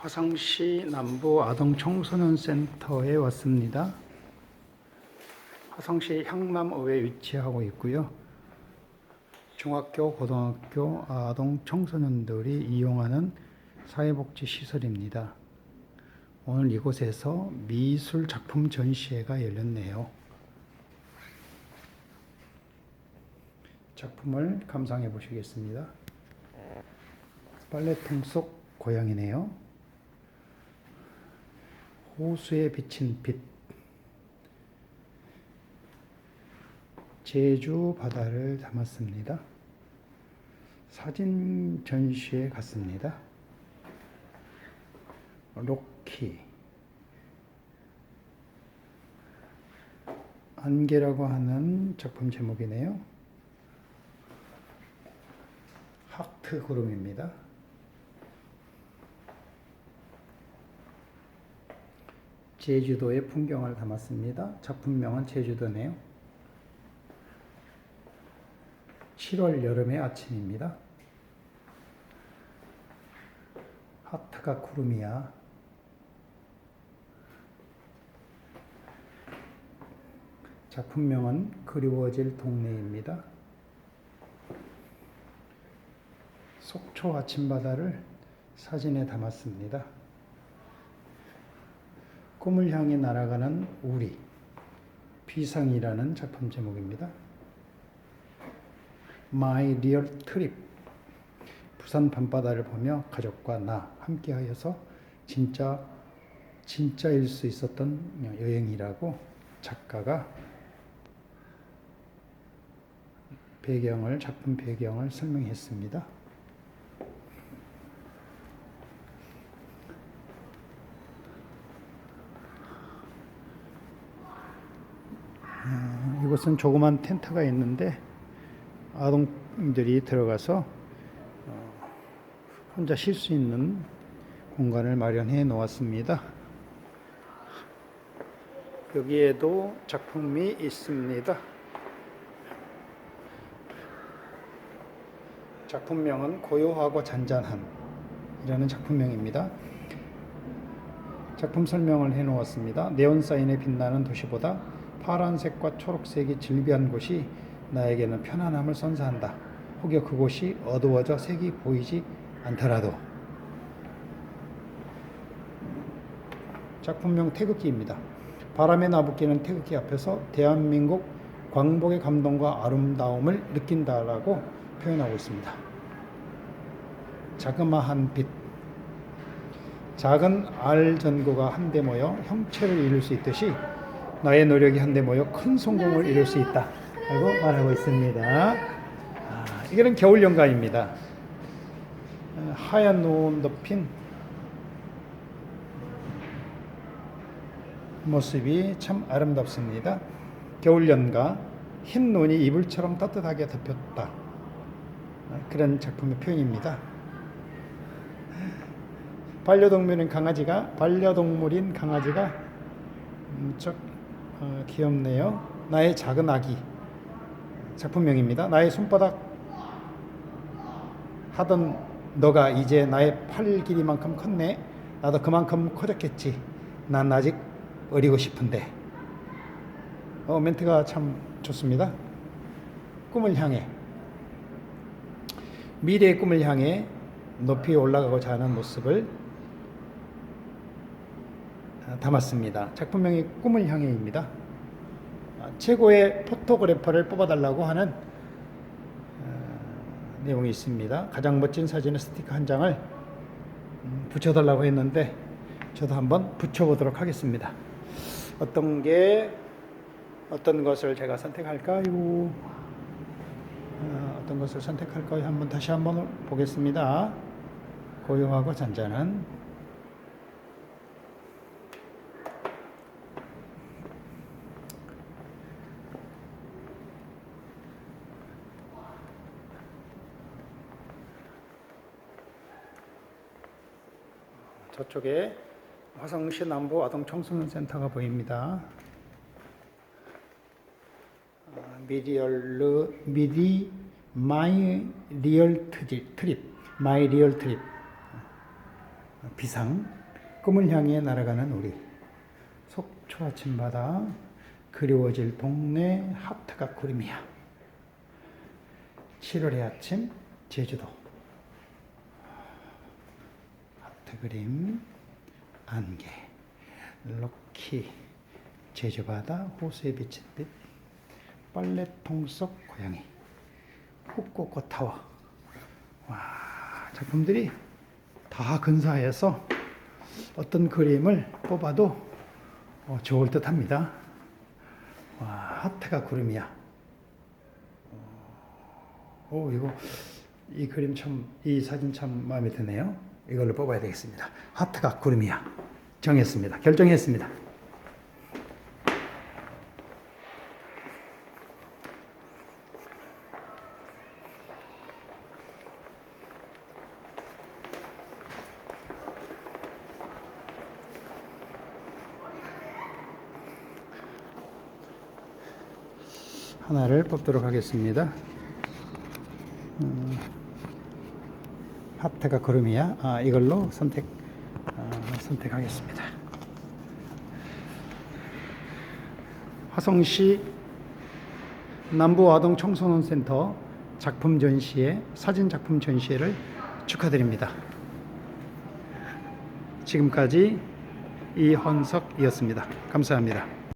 화성시 남부 아동 청소년 센터에 왔습니다. 화성시 향남읍에 위치하고 있고요. 중학교, 고등학교 아동 청소년들이 이용하는 사회복지 시설입니다. 오늘 이곳에서 미술 작품 전시회가 열렸네요. 작품을 감상해 보시겠습니다. 빨래통 속 고양이네요. 호수에 비친 빛. 제주 바다를 담았습니다. 사진 전시회 갔습니다. 로키. 안개라고 하는 작품 제목이네요. 하트 구름입니다. 제주도의 풍경을 담았습니다. 작품명은 제주도네요. 7월 여름의 아침입니다. 하트가 구름이야. 작품명은 그리워질 동네입니다. 속초 아침바다를 사진에 담았습니다. 꿈을 향해 날아가는 우리 비상이라는 작품 제목입니다. My Real Trip 부산 밤바다를 보며 가족과 나 함께하여서 진짜 진짜일 수 있었던 여행이라고 작가가 배경을 작품 배경을 설명했습니다. 이곳은 조그만 텐트가 있는데 아동들이 들어가서 어, 혼자 쉴 수 있는 공간을 마련해 놓았습니다. 여기에도 작품이 있습니다. 작품명은 고요하고 잔잔함이라는 작품명입니다. 작품 설명을 해 놓았습니다. 네온사인에 빛나는 도시보다 파란색과 초록색이 질비한 곳이 나에게는 편안함을 선사한다. 혹여 그곳이 어두워져 색이 보이지 않더라도. 작품명 태극기입니다. 바람에 나부끼는 태극기 앞에서 대한민국 광복의 감동과 아름다움을 느낀다라고 표현하고 있습니다. 자그마한 빛. 작은 알 전구가 한데 모여 형체를 이룰 수 있듯이 나의 노력이 한데 모여 큰 성공을 이룰 수 있다. 라고 말하고 있습니다. 아, 이거는 겨울 연가입니다. 어, 하얀 노은 덮인 모습이 참 아름답습니다. 겨울 연가, 흰 눈이 이불처럼 따뜻하게 덮였다. 어, 그런 작품의 표현입니다. 반려동물인 강아지가 반려동물인 강아지가 무척 어, 귀엽네요. 나의 작은 아기 작품명입니다. 나의 손바닥 하던 너가 이제 나의 팔 길이만큼 컸네. 나도 그만큼 커졌겠지. 난 아직 어리고 싶은데. 어, 멘트가 참 좋습니다. 꿈을 향해 미래의 꿈을 향해 높이 올라가고자 하는 모습을 담았습니다. 작품명이 꿈을 향해입니다. 아, 최고의 포토그래퍼를 뽑아달라고 하는 어, 내용이 있습니다. 가장 멋진 사진의 스티커 한 장을 음, 붙여달라고 했는데 저도 한번 붙여보도록 하겠습니다. 어떤 게 어떤 것을 제가 선택할까요? 어, 어떤 것을 선택할까요? 한번 다시 한번 보겠습니다. 고요하고 잔잔한 저쪽에 화성시 남부 아동 청소년 센터가 보입니다. 아, 미리얼 미리 마이 리얼 트립 트립 마이 리얼 트립. 비상. 꿈을 향해 날아가는 우리. 속초 아침바다. 그리워질 동네 하트가 구름이야. 7월의 아침 제주도 하트 그림 안개 럭키 제주바다 호수에 비친 빛 빨래통 속 고양이 후쿠오카 타워 와 작품들이 다 근사해서 어떤 그림을 뽑아도 어, 좋을 듯 합니다. 와, 하트가 구름이야. 오, 이거, 이 그림 참, 이 사진 참 마음에 드네요. 이걸로 뽑아야 되겠습니다. 하트가 구름이야. 정했습니다. 결정했습니다. 하나를 뽑도록 하겠습니다. 음, 하트가 구름이야. 아, 이걸로 선택 아, 선택하겠습니다. 화성시 남부아동 청소년 센터 작품 전시회 사진 작품 전시회를 축하드립니다. 지금까지 이헌석이었습니다. 감사합니다.